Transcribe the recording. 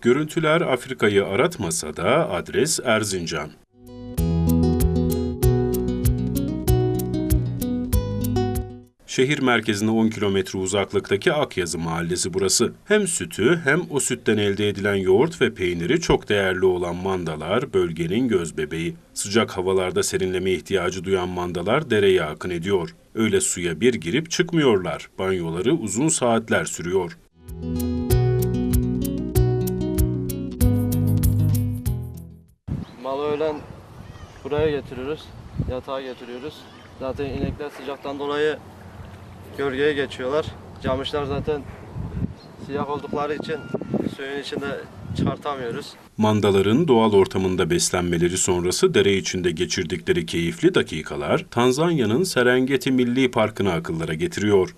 Görüntüler Afrika'yı aratmasa da adres Erzincan. Şehir merkezine 10 kilometre uzaklıktaki Akyazı mahallesi burası. Hem sütü hem o sütten elde edilen yoğurt ve peyniri çok değerli olan mandalar bölgenin gözbebeği. Sıcak havalarda serinleme ihtiyacı duyan mandalar dereye akın ediyor. Öyle suya bir girip çıkmıyorlar. Banyoları uzun saatler sürüyor. Malı öğlen buraya getiriyoruz. Yatağa getiriyoruz. Zaten inekler sıcaktan dolayı gölgeye geçiyorlar. Camışlar zaten siyah oldukları için suyun içinde çıkartamıyoruz. Mandaların doğal ortamında beslenmeleri sonrası dere içinde geçirdikleri keyifli dakikalar Tanzanya'nın Serengeti Milli Parkı'nı akıllara getiriyor.